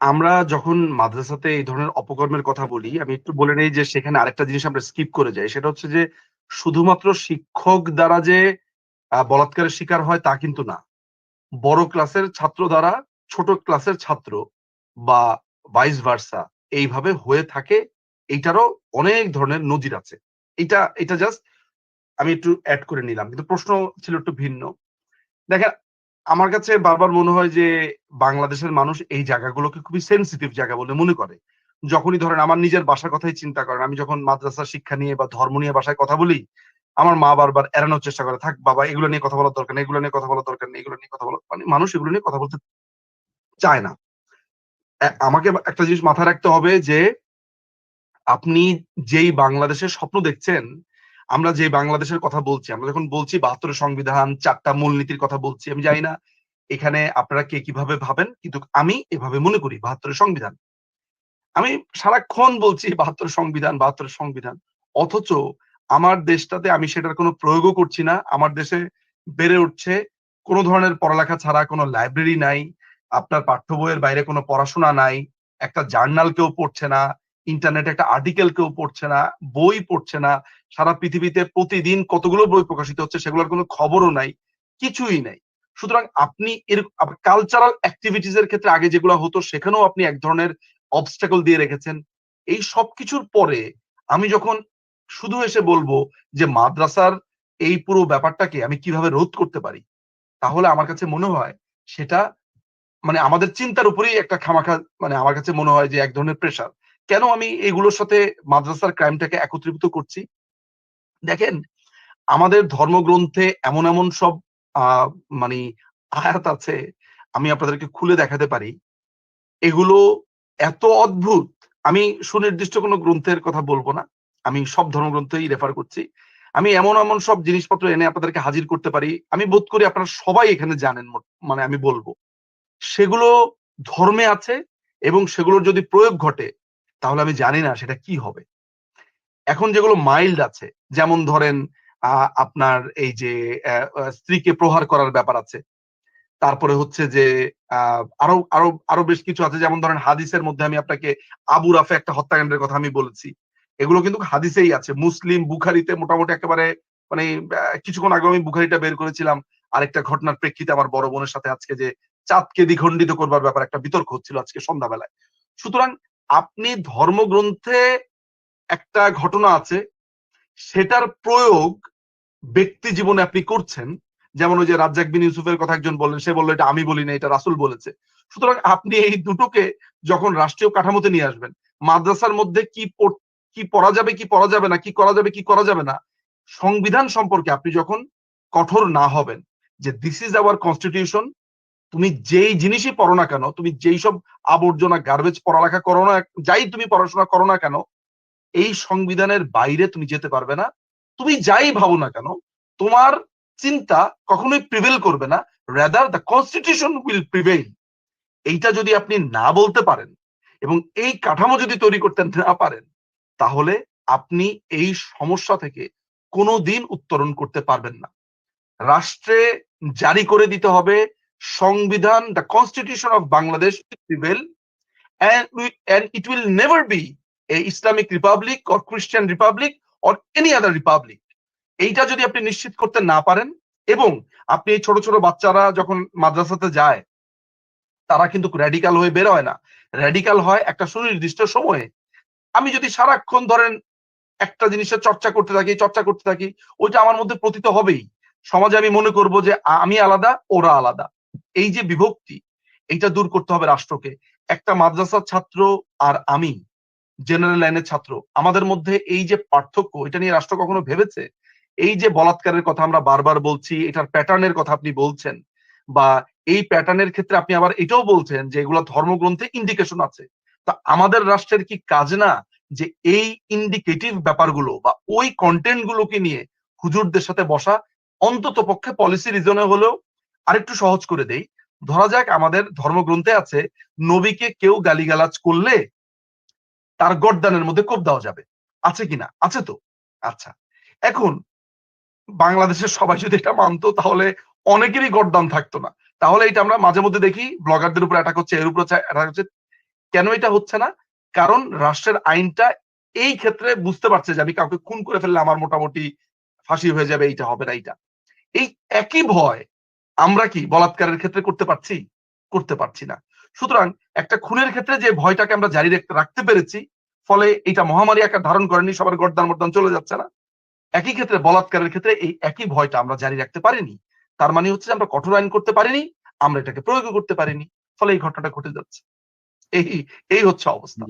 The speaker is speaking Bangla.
আমরা যখন মাদ্রাসাতে এই ধরনের অপকর্মের কথা বলি, আমি একটু বলে নেই যে সেখানে আরেকটা জিনিস আমরা স্কিপ করে যাই। সেটা হচ্ছে যে শুধুমাত্র শিক্ষক দ্বারা যে বলাৎকারের শিকার হয় তা কিন্তু না। বড় ক্লাসের ছাত্র দ্বারা ছোট ক্লাসের ছাত্র বা ভাইস ভার্সা এইভাবে হয়ে থাকে। এইটারও অনেক ধরনের নজির আছে। এটা এটা জাস্ট আমি একটু অ্যাড করে নিলাম। কিন্তু প্রশ্ন ছিল একটু ভিন্ন। দেখেন আমার কাছে বারবার মনে হয় যে বাংলাদেশের মানুষ এই জায়গাগুলোকে খুবই সেনসিটিভ জায়গা বলে মনে করে। যখনই ধরেন আমার নিজের বাসার কথাই চিন্তা করেন। আমি যখন মাদ্রাসার শিক্ষা নিয়ে বা ধর্ম নিয়ে বাসায় কথা বলি, আমার মা বারবার এড়ানোর চেষ্টা করে, "থাক বাবা এগুলো নিয়ে কথা বলার দরকার নেই, এগুলো নিয়ে কথা বলার দরকার নেই, এগুলো নিয়ে কথা বলা" মানে মানুষ এগুলো নিয়ে কথা বলতে চায় না। আমাকে একটা জিনিস মাথায় রাখতে হবে যে আপনি যেই বাংলাদেশের স্বপ্ন দেখছেন, আমরা যে বাংলাদেশের কথা বলছি, আমরা যখন বলছি বাহাত্তর সংবিধান, চারটা মূলনীতির কথা বলছি। আমি জানি না এখানে আপনারা কে কীভাবে ভাবেন। কিন্তু আমি এভাবে মনে করি ৭২ এর সংবিধান। আমি সারাক্ষণ বলছি বাহাত্তর সংবিধান, বাহাত্তর সংবিধান। অথচ আমার দেশটাতে আমি সেটার কোনো প্রয়োগও করছি না। আমার দেশে বেড়ে উঠছে কোন ধরনের পড়ালেখা ছাড়া কোনো লাইব্রেরি নাই। আপনার পাঠ্য বইয়ের বাইরে কোনো পড়াশোনা নাই। একটা জার্নাল কেউ পড়ছে না। ইন্টারনেটে একটা আর্টিকেল কেউ পড়ছে না। বই পড়ছে না। সারা পৃথিবীতে প্রতিদিন কতগুলো বই প্রকাশিত হচ্ছে সেগুলোর কোনো খবরও নাই। কিছুই নাই। সুতরাং আপনি এর কালচারাল এক্টিভিটিস এর ক্ষেত্রে আগে যেগুলো হতো সেখানেও আপনি এক ধরনের obstacle দিয়ে রেখেছেন। এই সবকিছুর পরে আমি যখন শুধু এসে বলব যে মাদ্রাসার এই পুরো ব্যাপারটাকে আমি কীভাবে রোধ করতে পারি? তাহলে আমার কাছে মনে হয় সেটা মানে আমাদের চিন্তার উপরেই একটা খামাখা মানে আমার কাছে মনে হয় যে এক ধরনের প্রেশার। কেন আমি এগুলোর সাথে মাদ্রাসার ক্রাইমটাকে একত্রিত করছি? দেখেন আমাদের ধর্মগ্রন্থে এমন, এমন সব মানি আয়াত আছে আমি আপনাদেরকে খুলে দেখাতে পারি। এগুলো এত অদ্ভুত আমি সুনির্দিষ্ট কোনো গ্রন্থের কথা বলব না। আমি সব ধর্মগ্রন্থই রেফার করছি। আমি এমন, এমন সব জিনিসপত্র এনে আপনাদেরকে হাজির করতে পারি। আমি বোধ করি আপনারা সবাই এখানে জানেন মানে আমি বলব সেগুলো ধর্মে আছে এবং সেগুলোর যদি প্রয়োগ ঘটে তাহলে আমি জানি না সেটা কি হবে। এখন যেগুলো মাইল্ড আছে যেমন ধরেন আপনার এই যে স্ত্রীকে প্রহার করার ব্যাপার আছে। তারপরে হচ্ছে যে আরও আরও আরও বেশ কিছু আছে যেমন ধরেন হাদিসের মধ্যে আমি আপনাকে আবু রাফে একটা হত্যাকাণ্ডের কথা আমি বলেছি। এগুলো কিন্তু হাদিসেই আছে। মুসলিম, বুখারিতে মোটামুটি একেবারে মানে কিছুক্ষণ আগে আমি বুখারীটা বের করেছিলাম। আরেকটা ঘটনার প্রেক্ষিতে আমার বড় বোনের সাথে আজকে যে চাঁদকে দ্বিখণ্ডিত করবার ব্যাপার একটা বিতর্ক হচ্ছিল আজকে সন্ধ্যাবেলায়। সুতরাং আপনি ধর্মগ্রন্থে একটা ঘটনা আছে সেটার প্রয়োগ ব্যক্তি জীবনে আপনি করছেন। যেমন ওই যে রাজ্জাক বিন ইউসুফের কথা একজন বললেন, সে বলল এটা আমি বলি নাই, এটা রাসুল বলেছে। সুতরাং আপনি এই দুটোকে যখন রাষ্ট্রীয় কাঠামোতে নিয়ে আসবেন, মাদ্রাসার মধ্যে কি কি পড়া যাবে, কি পড়া যাবে না, কি করা যাবে, কি করা যাবে না, সংবিধান সম্পর্কে আপনি যখন কঠোর না হবেন যে দিস ইজ আওয়ার কনস্টিটিউশন তুমি যেই জিনিসই পড়ো না কেন, তুমি যেই সব আবর্জনা গার্বেজ পড়ালেখা করো না, যাই তুমি পড়াশোনা করো না কেন, এই সংবিধানের বাইরে তুমি যেতে পারবে না। তুমি যাই ভাবো না কেন, তোমার চিন্তা কখনোই প্রিভেল করবে না। Rather the constitution will prevail এইটা যদি আপনি না বলতে পারেন এবং এই কাঠামো যদি তৈরি করতে না পারেন, তাহলে আপনি এই সমস্যা থেকে কোনদিন উত্তরণ করতে পারবেন না। রাষ্ট্রে জারি করে দিতে হবে সংবিধান, the constitution of Bangladesh prevail and it will never be Islamic republic or Christian republic or any other republic. এইটা যদি আপনি নিশ্চিত করতে না পারেন এবং আপনি এই ছোট, ছোট বাচ্চারা যখন মাদ্রাসাতে যায়, তারা কিন্তু র‍্যাডিক্যাল হয়ে বের হয় না। র‍্যাডিক্যাল হয় একটা সুনির্দিষ্ট সময়ে। আমি যদি সারাক্ষণ ধরেন একটা জিনিসের চর্চা করতে থাকি, চর্চা করতে থাকি, ওইটা আমার মধ্যে পতিত হবেই। সমাজে আমি মনে করব যে আমি আলাদা, ওরা আলাদা। এই যে বিভক্তি, এইটা দূর করতে হবে রাষ্ট্রকে। একটা মাদ্রাসার ছাত্র আর আমি জেনারেল লাইনের ছাত্র। আমাদের মধ্যে এই যে পার্থক্য, এটা নিয়ে রাষ্ট্র কখনো ভেবেছে? এই যে বলাৎকারের কথা আমরা বারবার বলছি, এটার প্যাটার্নের কথা আপনি বলছেন বা এই প্যাটার্নের ক্ষেত্রে আপনি আবার এটাও বলছেন যে এগুলা ধর্মগ্রন্থে ইন্ডিকেশন আছে। তা আমাদের রাষ্ট্রের কি কাজ না যে এই ইন্ডিকেটিভ ব্যাপারগুলো বা ওই কন্টেন্ট গুলোকে নিয়ে হুজুরদের সাথে বসা অন্ততপক্ষে পলিসি রিজনে হলেও আরেকটু সহজ করে দেই। ধরা যাক আমাদের ধর্মগ্রন্থে আছে নবীকে কেউ গালিগালাজ করলে তার গর্দানের মধ্যে কোপ দেওয়া যাবে। আছে কিনা? আছে তো? আচ্ছা। এখন বাংলাদেশের সবাই যদি এটা মানতো তাহলে অনেকেরই গর্দান থাকতো না। তাহলে এটা আমরা মাঝে মধ্যে দেখি ব্লগারদের উপর অ্যাটাক হচ্ছে, এর উপর হচ্ছে। কেন এটা হচ্ছে না কারণ রাষ্ট্রের আইনটা এই ক্ষেত্রে বুঝতে পারছে যে আমি কাউকে খুন করে ফেললে আমার মোটামুটি ফাঁসি হয়ে যাবে এইটা হবে না এইটা এই একই ভয় আমরা কি বলাৎকারের ক্ষেত্রে করতে পারছি করতে পারছি না সুতরাং একটা খুনের ক্ষেত্রে যে ভয়টাকে আমরা জারি রাখতে রাখতে পেরেছি, ফলে এটা মহামারী একটা ধারণ করেনি, সবার গর্দান মর্দান চলে যাচ্ছে না। একই ক্ষেত্রে বলাৎকারের ক্ষেত্রে এই একই ভয়টা আমরা জারি রাখতে পারিনি। তার মানে হচ্ছে আমরা কঠোর আইন করতে পারিনি, আমরা এটাকে প্রয়োগ করতে পারিনি, ফলে এই ঘটনাটা ঘটে যাচ্ছে। এই এই হচ্ছে অবস্থা।